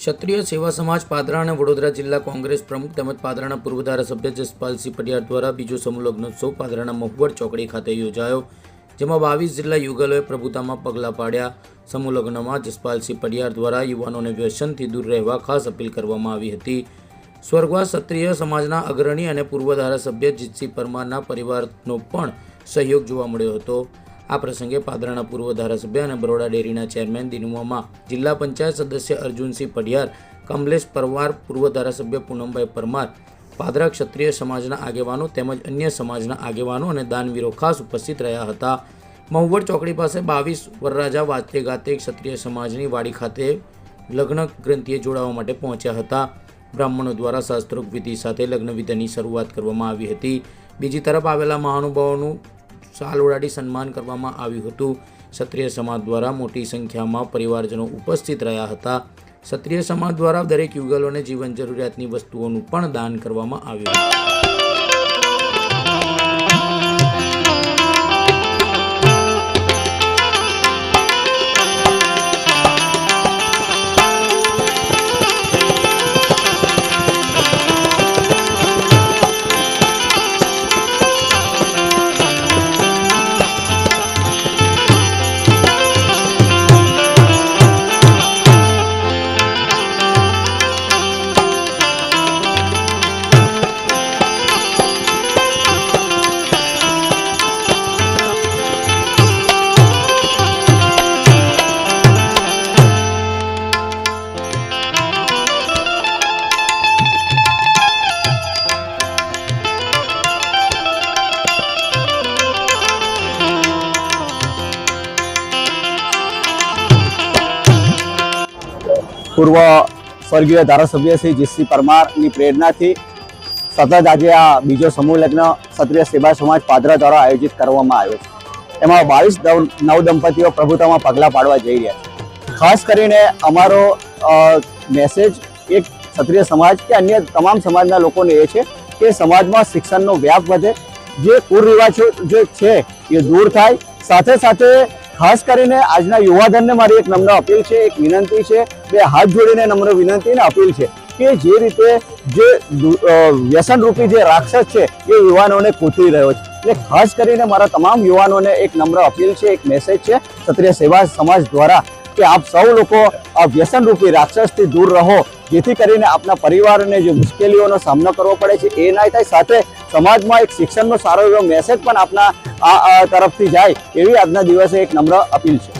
ક્ષત્રિય સેવા સમાજ પાદરા અને વડોદરા જિલ્લા કોંગ્રેસ પ્રમુખ તેમજ પાદરાના પૂર્વ ધારાસભ્ય જસપાલસિંહ પટિયાર દ્વારા બીજો સમૂહ લગ્નોત્સવ પાદરાના મહુવડ ચોકડી ખાતે યોજાયો. જેમાં બાવીસ જિલ્લા યુગલોએ પ્રભુતામાં પગલાં પાડ્યા. સમૂહલગ્નમાં જસપાલસિંહ પટિયાર દ્વારા યુવાનોને વ્યસનથી દૂર રહેવા ખાસ અપીલ કરવામાં આવી હતી. સ્વર્ગવાસ ક્ષત્રિય સમાજના અગ્રણી અને પૂર્વ ધારાસભ્ય જીતસિંહ પરમારના પરિવારનો પણ સહયોગ જોવા મળ્યો હતો. આ પ્રસંગે પાદરાના પૂર્વ ધારાસભ્ય અને બરોડા ડેરીના ચેરમેન દિનુમામા જિલ્લા પંચાયત સદસ્ય અર્જુનસિંહ પઢિયાર, કમલેશ પરમાર, પૂર્વ ધારાસભ્ય પૂનમભાઈ પરમાર, પાદરા ક્ષત્રિય સમાજના આગેવાનો તેમજ અન્ય સમાજના આગેવાનો અને દાનવીરો ખાસ ઉપસ્થિત રહ્યા હતા. મહુવડ ચોકડી પાસે બાવીસ વરરાજા વાતે ગાતે ક્ષત્રિય સમાજની વાડી ખાતે લગ્ન ગ્રંથિએ જોડાવા માટે પહોંચ્યા હતા. બ્રાહ્મણો દ્વારા શાસ્ત્રોક્ત વિધિ સાથે લગ્ન શરૂઆત કરવામાં આવી હતી. બીજી તરફ આવેલા મહાનુભાવોનું શાલ ઓડાડી સન્માન કરવામાં આવ્યું હતું. ક્ષત્રિય સમાજ દ્વારા મોટી સંખ્યામાં પરિવારજનો ઉપસ્થિત રહ્યા હતા. ક્ષત્રિય સમાજ દ્વારા દરેક યુગલોને જીવન જરૂરિયાતની વસ્તુઓનું પણ દાન કરવામાં આવ્યું પૂર્વ સ્વર્ગીય ધારાસભ્ય શ્રી જીસી પરમારની પ્રેરણાથી સતત આજે આ બીજો સમૂહ લગ્ન ક્ષત્રિય સેવા સમાજ પાદરા દ્વારા આયોજિત કરવામાં આવ્યો છે. એમાં બાવીસ નવ દંપતીઓ પ્રભુતામાં પગલાં પાડવા જઈ રહ્યા છે. ખાસ કરીને અમારો મેસેજ એક ક્ષત્રિય સમાજ કે અન્ય તમામ સમાજના લોકોને એ છે કે સમાજમાં શિક્ષણનો વ્યાપ વધે. જે કુરિવાજો જે છે એ દૂર થાય સાથે સાથે ખાસ કરીને આજના યુવાધનને મારી એક નમ્ર અપીલ છે, એક વિનંતી છે, બે હાથ જોડીને નમ્ર વિનંતી અને અપીલ છે કે જે રીતે જે વ્યસનરૂપી જે રાક્ષસ છે, એ યુવાનોને કૂતરી રહ્યો છે. એટલે ખાસ કરીને મારા તમામ યુવાનોને એક નમ્ર અપીલ છે, એક મેસેજ છે. ક્ષત્રિય સેવા સમાજ દ્વારા કે આપ સૌ લોકો આ વ્યસનરૂપી રાક્ષસથી દૂર રહો, જેથી કરીને આપના પરિવારને જે મુશ્કેલીઓનો સામનો કરવો પડે છે એ ના થાય. સાથે સમાજમાં એક શિક્ષણનો સારો એવો મેસેજ પણ આપના આ તરફથી જાય એવી આજના દિવસે એક નમ્ર અપીલ છે.